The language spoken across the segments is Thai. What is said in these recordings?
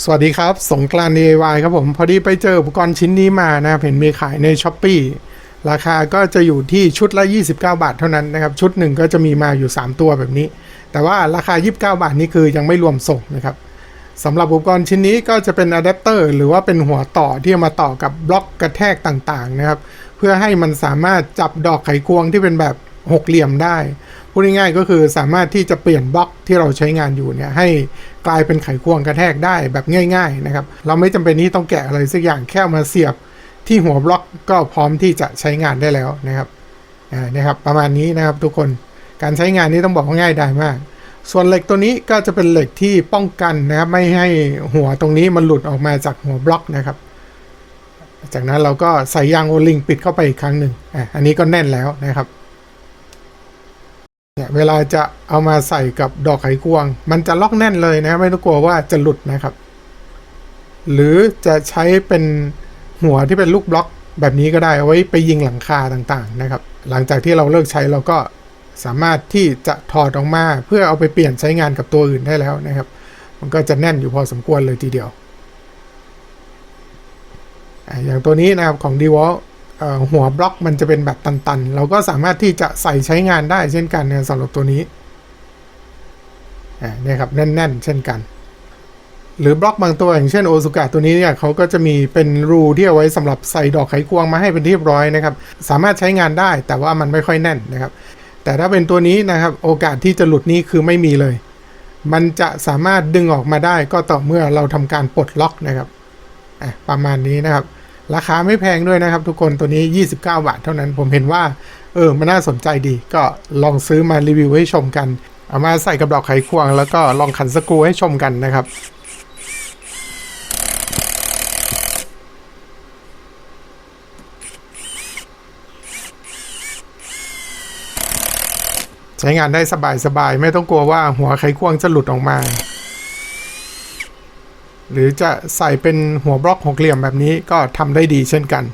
สวัสดีครับ สงกรานต์ DIY ครับผม พอดีไปเจออุปกรณ์ชิ้นนี้มานะครับเห็นมีขายใน s h อ p e e ราคาก็จะอยู่ที่ชุดละ 29 บาทเท่านั้นนะครับ ชุดหนึ่งก็จะมีมาอยู่ 3 ตัวแบบนี้ แต่ว่าราคา 29 บาทนี้คือยังไม่รวมส่งนะครับสำหรับอุปกรณ์ชิ้นนี้ก็จะเป็นอะแดปเตอร์หรือว่าเป็นหัวต่อที่มาต่อกับบล็อกกระแทกต่างๆนะครับ เพื่อให้มันสามารถจับดอกไขควงที่เป็นแบบหกเหลี่ยมได้ พูดง่ายๆก็คือสามารถที่จะเปลี่ยนบล็อกที่เราใช้งานอยู่เนี่ยให้กลายเป็นไขควงกระแทกได้แบบง่าย ๆนะครับ เราไม่จำเป็นที่ต้องแกะอะไรสักอย่างแค่มาเสียบที่หัวบล็อกก็พร้อมที่จะใช้งานได้แล้วนะครับอ่านะครับ ประมาณนี้นะครับทุกคนการใช้งานนี้ต้องบอกว่าง่ายดายมาก ส่วนเหล็กตัวนี้ก็จะเป็นเหล็กที่ป้องกันนะครับ ไม่ให้หัวตรงนี้มันหลุดออกมาจากหัวบล็อกนะครับ จากนั้นเราก็ใส่ยางโอลิงปิดเข้าไปอีกครั้งหนึ่งอะอันนี้ก็แน่นแล้วนะครับ เนี่ยเวลาจะเอามาใส่กับดอกไขควง มันจะล็อกแน่นเลยนะไม่ต้องกลัวว่าจะหลุดนะครับ หรือจะใช้เป็นหัวที่เป็นลูกบล็อกแบบนี้ก็ได้เอาไว้ไปยิงหลังคาต่างๆนะครับ หลังจากที่เราเลิกใช้เราก็สามารถที่จะถอดออกมาเพื่อเอาไปเปลี่ยนใช้งานกับตัวอื่นได้แล้วนะครับ มันก็จะแน่นอยู่พอสมควรเลยทีเดียว อย่างตัวนี้นะครับของ d ีวอล หัวบล็อกมันจะเป็นแบบตันๆ เราก็สามารถที่จะใส่ใช้งานได้เช่นกันนะสำหรับตัวนี้นี่ครับแน่น ๆ เช่นกัน หรือบล็อกบางตัวอย่างเช่นโอซุกะตัวนี้เนี่ยเขาก็จะมีเป็นรูที่เอาไว้สำหรับใส่ดอกไขควงมาให้เป็นที่เรียบร้อยนะครับ สามารถใช้งานได้แต่ว่ามันไม่ค่อยแน่นนะครับ แต่ถ้าเป็นตัวนี้นะครับโอกาสที่จะหลุดนี้คือไม่มีเลย มันจะสามารถดึงออกมาได้ก็ต่อเมื่อเราทำการปลดล็อกนะครับประมาณนี้นะครับ ราคาไม่แพงด้วยนะครับทุกคนตัวนี้ 29 บาทเท่านั้นผมเห็นว่า เออ มันน่าสนใจดี ก็ลองซื้อมารีวิวให้ชมกัน เอามาใส่กับดอกไขควง แล้วก็ลองขันสกรูให้ชมกันนะครับใช้งานได้สบายๆ ไม่ต้องกลัวว่าหัวไขควงจะหลุดออกมา หรือจะใส่เป็นหัวบล็อกหกเหลี่ยมแบบนี้ก็ทำได้ดีเช่นกัน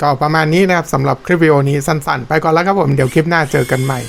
ก็ประมาณนี้นะครับสำหรับคลิปวิดีโอนี้สั้นๆ ไปก่อนแล้วครับผม เดี๋ยวคลิปหน้าเจอกันใหม่